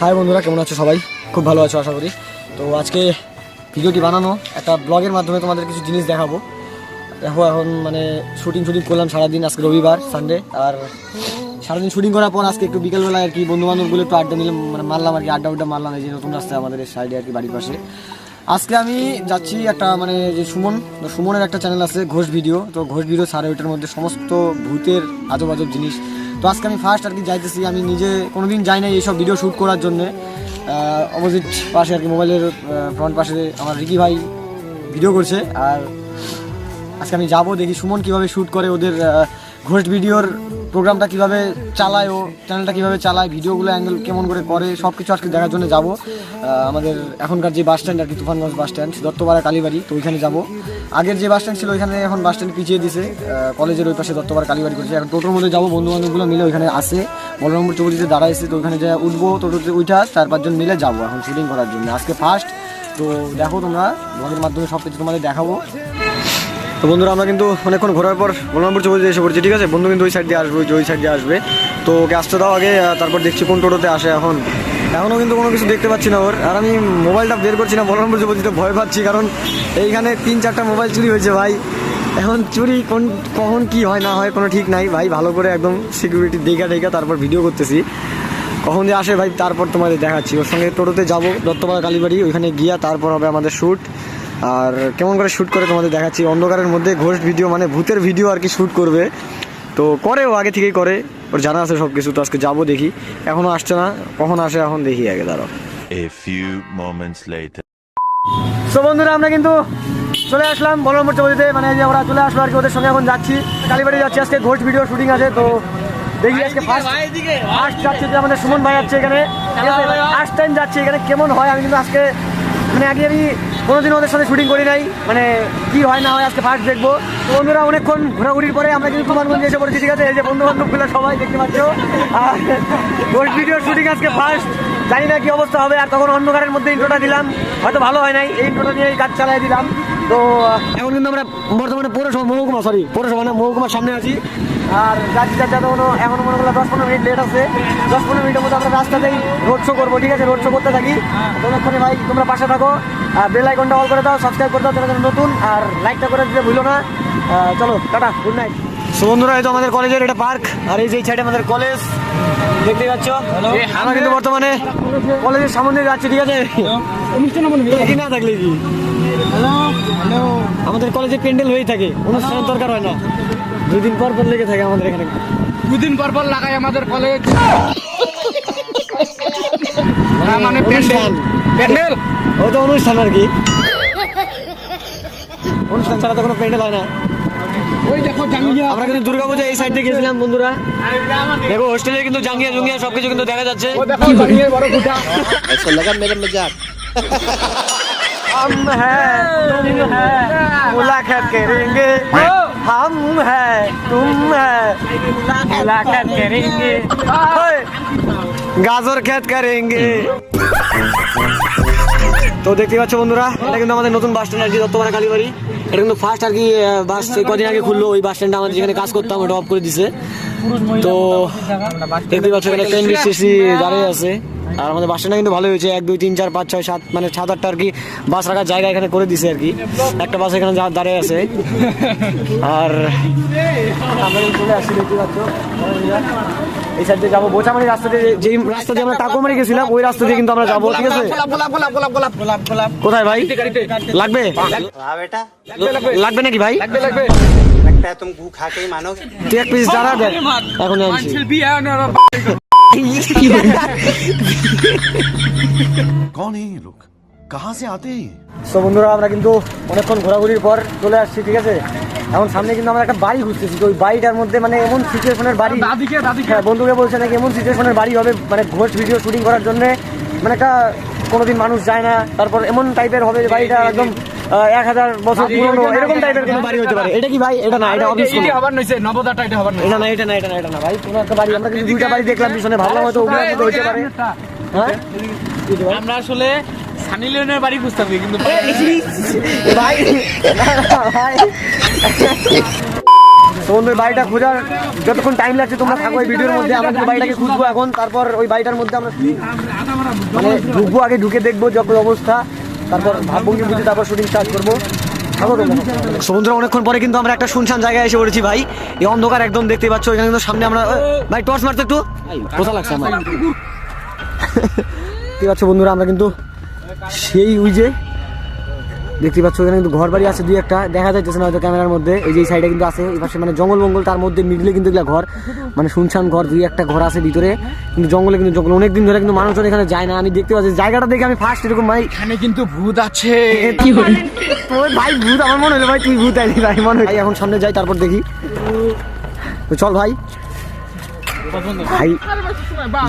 High বন্ধুরা, কেমন আছো সবাই? খুব ভালো আছো, আশা করি। তো আজকে ভিডিওটি বানানো, একটা ব্লগের মাধ্যমে তোমাদের কিছু জিনিস দেখাবো। দেখো এখন মানে শুটিং শুটিং করলাম সারাদিন, আজকে রবিবার সানডে আর সারাদিন শুটিং করার পর আজকে একটু বিকেলবেলায় আর কি বন্ধু বান্ধবগুলো একটু আড্ডা নিলাম মানে মারলাম আর কি, আড্ডা উড্ডা মারলাম, এই যে নতুন রাস্তায় আমাদের সাইডে আর কি বাড়ির পাশে। আজকে আমি যাচ্ছি একটা মানে যে সুমন সুমনের একটা চ্যানেল আছে, ঘোষ ভিডিও তো ঘোষ ভিডিও সাড়ে ওইটার মধ্যে সমস্ত ভূতের আজব আজব জিনিস। তো আজকে আমি ফার্স্ট আর কি যাইতেছি। আমি নিজে কোনো দিন যাই না এইসব ভিডিও শ্যুট করার জন্যে। অপোজিট পাশে আর কি মোবাইলের ফ্রন্ট পাশে আমার রিকি ভাই ভিডিও করছে। আর আজকে আমি যাব দেখি সুমন কীভাবে শ্যুট করে ওদের ঘোষ ভিডিওর প্রোগ্রামটা কীভাবে চালায় ও চ্যানেলটা কীভাবে চালায়, ভিডিওগুলো অ্যাঙ্গেল কেমন করে করে সব কিছু আজকে দেখার জন্য যাব। আমাদের এখনকার যে বাস স্ট্যান্ড আর কি, তুফানগঞ্জ বাস স্ট্যান্ড দত্তপাড়া কালীবাড়ি, তো ওইখানে যাব। আগের যে বাস স্ট্যান্ড ছিল, ওইখানে এখন বাস স্ট্যান্ড পিছিয়ে দিছে। কলেজের ওই পাশে দত্তপাড়া কালীবাড়ি করেছে। এখন টোটোর মধ্যে যাব বন্ধু বান্ধবগুলো মিলে ওইখানে আসে বলরামপুর চৌধুরীতে দাঁড়াইছে তো ওইখানে যা উঠবো, টোটোতে উঠা চার পাঁচজন মিলে যাব এখন শুটিং করার জন্য। আজকে ফার্স্ট তো দেখো তোমরা ব্লগের মাধ্যমে সব কিছু তোমাদের দেখাবো। তো বন্ধুরা, আমরা কিন্তু অনেকক্ষণ ঘোরার পর বলরামপুর চৌধুরী এসে পড়ছি, ঠিক আছে? বন্ধু কিন্তু ওই সাইড দিয়ে আসবে, ওই সাইড দিয়ে আসবে। তো ওকে আসতে দাও আগে তারপর দেখছি কোন টোটোতে আসে এখন। এখনও কিন্তু কোনো কিছু দেখতে পাচ্ছি না ওর। আর আমি মোবাইলটা বের করছি না বলরামপুর চৌধুরীতে ভয় পাচ্ছি, কারণ এইখানে তিন চারটা মোবাইল চুরি হয়েছে ভাই। এখন চুরি কোন, কখন কি হয়, না হয়, কোনো ঠিক নাই। ভাই, ভালো করে একদম সিকিউরিটি দেখা দেখা তারপর ভিডিও করতেছি। কখন যে আসে ভাই, তারপর তোমাদের দেখাচ্ছি। ওর সঙ্গে টোটোতে যাব, দত্তপাড়া কালীবাড়ি, ওইখানে গিয়া তারপর হবে আমাদের শ্যুট আর কেমন করে শ্যুট করে তোমাদের দেখাচ্ছি। অন্ধকারের মধ্যে ঘোষ ভিডিও মানে ভূতের ভিডিও আর কি শ্যুট করবে। তো করে ও আগে থেকেই করে। ওর জানা আছে সব কিছু তো আজকে যাব দেখি। এখনও আসছে না কখন আসে এখন দেখি আগে দাঁড়াও। A few moments later. তো বন্ধুরা আমরা কিন্তু চলে আসলাম বলরামপুর চৌধুরীতে মানে যে ওরা চলে আসলো আর কি ওদের সঙ্গে এখন যাচ্ছি। কালীবাড়ি যাচ্ছি আজকে ঘোষ ভিডিও শুটিং আছে তো দেখি আজকে ফার্স্ট ফার্স্ট যাচ্ছে যে আমাদের সুমন ভাই যাচ্ছে এখানে। ফার্স্ট টাইম যাচ্ছে এখানে কেমন হয়? আমি কিন্তু আজকে মানে আগে আমি কোনোদিন ওদের সাথে শুটিং করি নাই। মানে কি হয় না হয় আজকে ফার্স্ট দেখব। তো বন্ধুরা, অনেকক্ষণ ঘোরাঘুরির পরে আমরা কিন্তু কুমারগঞ্জে এসে পড়েছি, ঠিক আছে? এই যে বন্ধু বান্ধবগুলো সবাই দেখতে পাচ্ছ। আর ভিডিও শুটিং আজকে ফার্স্ট জানি না কি অবস্থা হবে, আর তখন অন্ধকারের মধ্যে ইন্ট্রোটা দিলাম। হয়তো ভালো হয় নাই, এই ইন্ট্রোটা নিয়ে কাজ চালাই দিলাম। তো এখন কিন্তু আমরা বর্তমানে পৌরসভা মহকুমা সরি পৌরসভা না মহকুমার সামনে আছি। আর যাচ্ছি যাচ্ছি এখনও এখন মনে করলে দশ পনেরো মিনিট লেট আছে দশ পনেরো মিনিটের মধ্যে আমরা রাস্তাতেই রোড শো করব ঠিক আছে? রোড শো করতে থাকি। ততক্ষণে ভাই তোমরা পাশে থাকো। বেল আইকনটা অল করে দাও সাবস্ক্রাইব করে দাও যারা নতুন আর লাইকটা করে দিতে ভুলো না। চলো টাটা গুড নাইট সো বন্ধুরা এই তো আমাদের কলেজের এটা পার্ক আর এই যে সাইডে আমাদের কলেজ দেখতে পাচ্ছ? আমরা কিন্তু বর্তমানে কলেজের সামনে যাচ্ছি ঠিক আছে? না থাকলে কি? আমাদের কলেজে প্যান্ডেল হয়ে থাকে অনুষ্ঠানের দরকার হয় না। দুদিন পর পর লেগে থাকে আমাদের এখানে। দুদিন পর পর লাগাই আমাদের কলেজ প্যান্ডেল হ্যাঁ, মানে তো অনুষ্ঠান আর কি। অনুষ্ঠান ছাড়া তো কোনো প্যান্ডেল হয় না। ওই দেখো জাঙ্গিয়া। আমরা কিন্তু দুর্গাপূজা এই বন্ধুরা। হোস্টেলে কিন্তু জাঙ্গিয়া জুঙ্গিয়া সবকিছু কিন্তু দেখা যাচ্ছে। हम हैं तुम हैं मुलाकात करेंगे हम हैं तुम हैं मुलाकात करेंगे ओए, গাজর খেত করেঙ্গে তো দেখতে পাচ্ছ বন্ধুরা এটা কিন্তু আমাদের নতুন বাস স্ট্যান্ড আর কি দত্তপাড়া কালীবাড়ি এটা কিন্তু ফার্স্ট আর কি বাস কদিন আগে খুললো, ওই বাস স্ট্যান্ডটা আমাদের যেখানে কাজ করতাম ওটা অফ করে দিছে। তো দেখতে পাচ্ছ এখানে ট্রেন বিসিসি দাঁড়িয়ে আছে। আর আমাদের বাস স্ট্যান্ডটা কিন্তু ভালো হয়েছে, এক, দুই, তিন, চার, পাঁচ, ছয়, সাত মানে সাত, আটটা আর কি বাস রাখার জায়গা এখানে করে দিছে আর কি। একটা বাস এখানে যা- দাঁড়িয়ে আছে। আর চলে আসছি দেখতে পাচ্ছ এই সাইড দিয়ে যাবো বোচামারি রাস্তা দিয়ে যেই রাস্তা দিয়ে আমরা টাকুমারি গেছিলাম ওই রাস্তা দিয়ে কিন্তু আমরা যাবো ঠিক আছে গোলাপ গোলাপ গোলাপ গোলাপ গোলাপ গোলাপ গোলাপ কোথায় ভাই লাগবে हाँ बेटा লাগবে নাকি ভাই লাগবে লাগবে लगता है तुम गू खा के ही मानोगे তুই এক পিস দাঁড়া দেখ এখন আনছি বিয়ে कौन है ये लोग कहाँ से आते हैं ये? তো বন্ধুরা আমরা কিন্তু অনেকক্ষণ ঘোরাঘুরির পর চলে আসছি ঠিক আছে এখন সামনে কিন্তু আমরা একটা বাড়ি ঘুরতেছি তো ওই বাড়িটার মধ্যে মানে এমন সিচুয়েশনের বাড়ি হ্যাঁ বন্ধুকে বলছে নাকি এমন সিচুয়েশনের বাড়ি হবে মানে ঘোষ ভিডিও শুটিং করার জন্য। মানে একটা কোনোদিন মানুষ যায় না তারপর এমন টাইপের হবে যে বাড়িটা একদম এক হাজার বছর পুরনো এরকম টাইপের কোনো বাড়ি হতে পারে। এটা কি ভাই? এটা না এটা অফিস এইটি হবার নইছে নবদাটা এটা হবার এটা না এটা না এটা না এটা না ভাই। কোনো একটা বাড়ি আমরা কিন্তু দুইটা বাড়ি দেখলাম পিছনে ভাবলাম হয়তো ওগুলোর মধ্যে হইতে পারে। হ্যাঁ? আমরা আসলে সানি লিওনের বাড়ি খুঁজতাম কিন্তু ভাই ভাই তো বাড়িটা খোঁজার যতক্ষণ টাইম লাগছে তোমরা থাকো এই ভিডিওর মধ্যে। আমরা বাড়িটাকে খুঁজবো এখন। তারপর ওই বাড়িটার মধ্যে আমরা মানে ঢুকবো আগে ঢুকে দেখব যত অবস্থা। তারপর ভাবভঙ্গি বুঝে তারপর শুটিং স্টার্ট করব। সমুদ্র অনেকক্ষণ পরে কিন্তু আমরা একটা শুনশান জায়গায় এসে পড়েছি ভাই। এই অন্ধকার একদম দেখতে পাচ্ছ এখানে কিন্তু সামনে আমরা ভাই টর্চ মারতে একটু। কোথা লাগছে আমার। দেখতে পাচ্ছ বন্ধুরা আমরা কিন্তু সেই ওই যে দেখতে পাচ্ছ এখানে কিন্তু ঘর বাড়ি আছে দুই একটা। দেখা যাইতেছে না হয়তো ক্যামেরার মধ্যে এই যে সাইডে কিন্তু আছে এই পাশে মানে জঙ্গল মঙ্গল তার মধ্যে মিডলে কিন্তু এগুলা ঘর মানে শুনশান ঘর দুই একটা ঘর আছে ভিতরে। কিন্তু জঙ্গলে কিন্তু জঙ্গল অনেকদিন ধরে কিন্তু মানুষজন এখানে যায় না। আমি দেখতে পাচ্ছি জায়গাটা দেখে আমি ফার্স্ট এরকম ভাই। এখানে কিন্তু ভূত আছে। কি ওই ভাই ভূত আমার মনে হলো ভাই তুই ভূত আইলি ভাই মনে হয় এখন সামনে যাই তারপর দেখি। তো চল ভাই। ভাই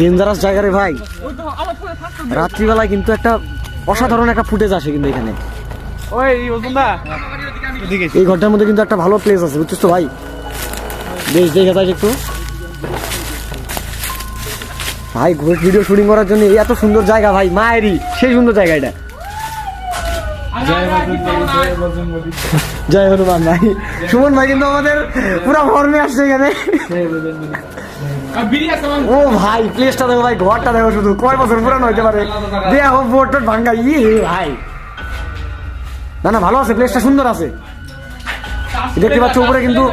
ডেঞ্জারাস জায়গা রে ভাই। রাত্রিবেলায় কিন্তু একটা অসাধারণ একটা ফুটেজ আসে কিন্তু এখানে। ওই ওজনদা এই ঘরটার মধ্যে কিন্তু একটা ভালো প্লেস আছে বুঝছিস তো ভাই? বেশ দেখে যাই একটু। ভাই ভিডিও শুটিং করার জন্য এই এত সুন্দর জায়গা ভাই মায়েরই সেই সুন্দর জায়গা এটা। জয় হনুমান ভাই। সুমন ভাই কিন্তু আমাদের পুরো ফর্মে আসছে এখানে। ও ভাই প্লেসটা দেখো ভাই ঘরটা দেখো শুধু। কয় বছর পুরানো হইতে পারে? দেখো বোর্ড টোট ভাঙ্গা। ই ভাই। না না ভালো আছে প্লেসটা সুন্দর আছে। দেখতে পাচ্ছ উপরে কিন্তু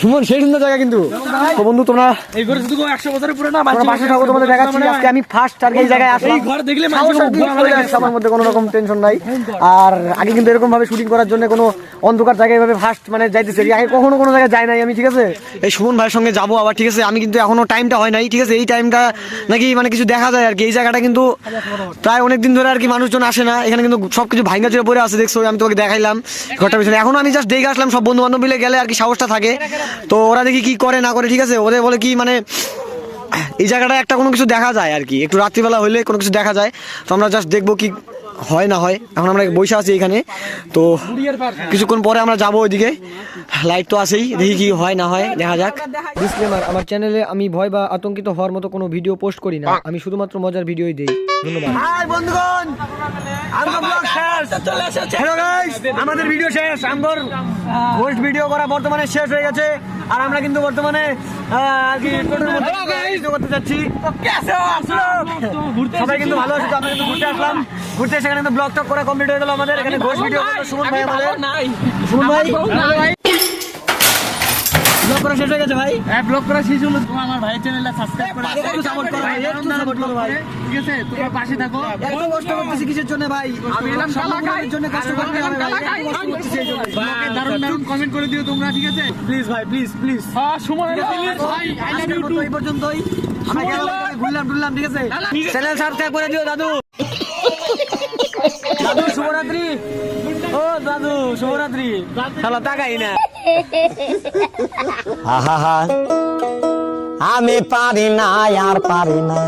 সুমন সেই সুন্দর জায়গা কিন্তু। তো বন্ধু তোমরা এই ঘরে শুধু একশো বছরের পুরোনো তোমরা পাশে থাকো তোমাদের দেখাচ্ছি আজকে আমি ফার্স্ট আর এই জায়গায় আসলাম। এই ঘর দেখলে মধ্যে কোনো রকম টেনশন নাই। আর আগে কিন্তু এরকম ভাবে শুটিং করার জন্য কোনো অন্ধকার জায়গায় এভাবে ফার্স্ট মানে যাইতেছে। আগে কখনো কোনো জায়গায় যাই নাই আমি ঠিক আছে? এই সুমন ভাইয়ের সঙ্গে যাব আবার ঠিক আছে? আমি কিন্তু এখনও টাইমটা হয় নাই ঠিক আছে? এই টাইমটা নাকি মানে কিছু দেখা যায় আর কি। এই জায়গাটা কিন্তু প্রায় অনেক দিন ধরে আর কি মানুষজন আসে না। এখানে কিন্তু সব কিছু ভাঙ্গা চুরে পড়ে আছে দেখছ? আমি তোমাকে দেখাইলাম। ঘরটার পিছনে। এখনও আমি জাস্ট দেখে আসলাম সব বন্ধু বান্ধব মিলে গেলে আর কি সাহসটা থাকে। তো ওরা দেখি কি করে, না করে, ঠিক আছে? ওদের বলে কি মানে এই জায়গাটা একটা কোনো কিছু দেখা যায় আর কি। একটু রাত্রিবেলা হলে কোনো কিছু দেখা যায়। তো আমরা জাস্ট দেখব কি হয় না হয় এখন আমরা বসে আছি এখানে। তো কিছুক্ষণ পরে আমরা যাব ওইদিকে। লাইট তো আছেই দেখি কি হয় না হয় দেখা যাক। ডিসক্লেমার আমার চ্যানেলে আমি ভয় বা আতঙ্কিত হওয়ার মতো কোনো ভিডিও পোস্ট করি না। আমি শুধুমাত্র মজার ভিডিওই দেই। ধন্যবাদ। বন্ধুগণ আমগো ব্লগ শেষ। হ্যালো গাইস আমাদের ভিডিও শেষ। পোস্ট ভিডিও করা বর্তমানে শেষ হয়ে গেছে। আর আমরা কিন্তু বর্তমানে আহ, আর কি করতে যাচ্ছি সবাই কিন্তু ভালো আছে তো আমরা কিন্তু ঘুরতে আসলাম। ঘুরতে সেখানে কিন্তু ব্লগ টক করা কমপ্লিট হয়ে গেল আমাদের। এখানে ঘোষ ভিডিও সুমন ভাই আমাদের সুমন ভাই। ব্লগ করা শেষ হয়ে গেছে ভাই? ব্লগ করা শেষ হলো। তোমরা আমার ভাইয়ের চ্যানেলটা সাবস্ক্রাইব করে একটু support করো ভাই, একটু support করো ভাই। ঠিক আছে? তোমরা পাশে থাকো। এত কষ্ট করতেছি কিসের জন্য ভাই? আমি এলাম সম্মানের জন্য কষ্ট করতে ভাই। করতেছি এই জন্য। দারুণ দারুণ কমেন্ট করে দিও তোমরা ঠিক আছে? প্লিজ ভাই প্লিজ প্লিজ হ্যাঁ সুমন ভাই আই লাভ ইউ টু এই পর্যন্তই। আমরা গেলাম ওখানে ঘুরলাম ঠিক আছে? চ্যানেল সাবস্ক্রাইব করে দিও দাদু। দাদু, শুভরাত্রি। ও দাদু, শুভরাত্রি। শালা, তাকাই না। আহা আমি পারি না, আর পারি না।